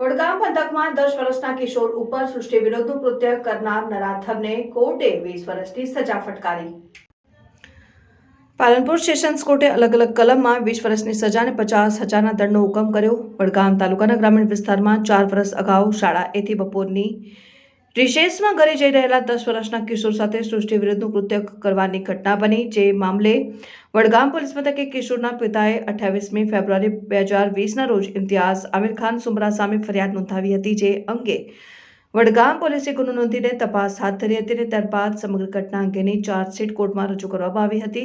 વડગામ પંથકમાં દસ વર્ષના કિશોર ઉપર સૃષ્ટિ વિરોધનું કૃત્ય કરનાર નરાધમને કોર્ટે વીસ વર્ષની સજા ફટકારી. પાલનપુર સેશન્સ કોર્ટે અલગ અલગ કલમમાં વીસ વર્ષની સજા અને પચાસ હજારના દંડનો હુકમ કર્યો. વડગામ તાલુકાના ગ્રામીણ વિસ્તારમાં ચાર વર્ષ અગાઉ શાળા એથી બપોરની રિશેષમાં ઘરે જઈ રહેલા દસ વર્ષના કિશોર સાથે સૃષ્ટિ વિરુદ્ધનું કૃત્ય કરવાની ઘટના બની, જે મામલે વડગામ પોલીસ મથકે કિશોરના પિતાએ અઠ્યાવીસમી ફેબ્રુઆરી બે હજાર વીસના રોજ ઇમ્તિયાઝ આમિર ખાન સુમરા સામે ફરિયાદ નોંધાવી હતી, જે અંગે વડગામ પોલીસે ગુનો નોંધીને તપાસ હાથ ધરી હતી અને ત્યારબાદ સમગ્ર ઘટના અંગેની ચાર્જશીટ કોર્ટમાં રજૂ કરવામાં આવી હતી,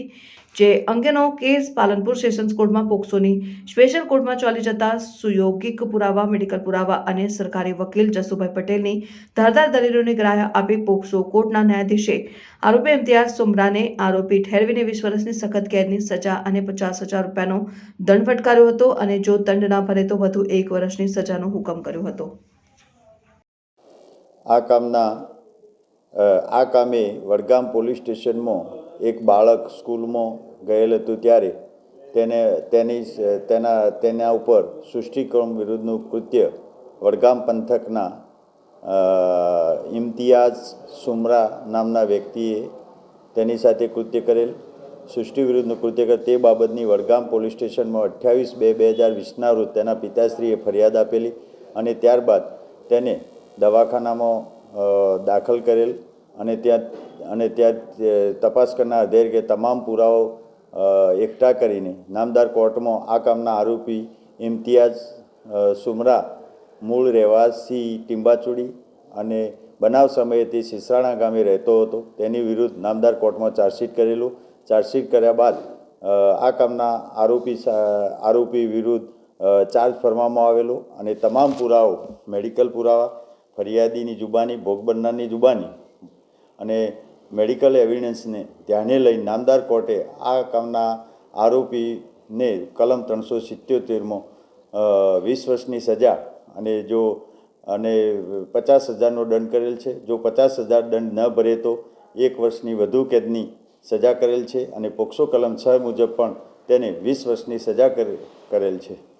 જે અંગેનો કેસ પાલનપુર સેશન્સ કોર્ટમાં પોક્સોની સ્પેશિયલ કોર્ટમાં ચાલી જતા સુયોગિક પુરાવા, મેડિકલ પુરાવા અને સરકારી વકીલ જસુભાઈ પટેલની ધારદાર દલીલોને ગ્રાહ્ય આપી પોક્સો કોર્ટના ન્યાયાધીશે આરોપી ઇમ્તિયાઝ સુમરાને આરોપી ઠેરવીને વીસ વર્ષની સખત કેદની સજા અને પચાસ હજાર રૂપિયાનો દંડ ફટકાર્યો હતો અને જો દંડ ના ભરે તો વધુ એક વર્ષની સજાનો હુકમ કર્યો હતો. આ કામના આ કામે વડગામ પોલીસ સ્ટેશનમાં એક બાળક સ્કૂલમાં ગયેલ હતું ત્યારે. તેને, તેની, તેના તેના ઉપર સૃષ્ટિક્રમ વિરુદ્ધનું કૃત્ય વડગામ પંથકના ઇમ્તિયાઝ સુમરા નામના વ્યક્તિએ તેની સાથે કૃત્ય કરેલ. સૃષ્ટિ વિરુદ્ધનું કૃત્ય કરે, તે બાબતની વડગામ પોલીસ સ્ટેશનમાં અઠ્યાવીસ બે બે હજાર વીસના રોજ તેના પિતાશ્રીએ ફરિયાદ આપેલી અને ત્યારબાદ તેને દવાખાનામાં દાખલ કરેલ અને ત્યાં અને ત્યાં તપાસ કરનાર અધિકારીએ તમામ પુરાવો એકઠા કરીને નામદાર કોર્ટમાં આ કામના આરોપી ઇમ્તિયાઝ સુમરા, મૂળ રહેવાસી ટીંબાચુડી અને બનાવ સમયે તે સિસરાણા ગામે રહેતો હતો. તેની વિરુદ્ધ નામદાર કોર્ટમાં ચાર્જશીટ કરેલું. ચાર્જશીટ કર્યા બાદ આ કામના આરોપી આરોપી વિરુદ્ધ ચાર્જ ફરવામાં આવેલો અને તમામ પુરાવો મેડિકલ પુરાવા ફરિયાદીની જુબાની, ભોગ બનનારની જુબાની અને મેડિકલ એવિડન્સને ધ્યાને લઈ નામદાર કોર્ટે આ કામના આરોપીને કલમ ત્રણસો સિત્યોતેરમાં વીસ વર્ષની સજા અને જો, અને પચાસ હજારનો દંડ કરેલ છે. જો પચાસ હજાર દંડ ન ભરે તો એક વર્ષની વધુ કેદની સજા કરેલ છે અને પોક્સો કલમ છ મુજબ પણ તેને વીસ વર્ષની સજા કરે- કરેલ છે.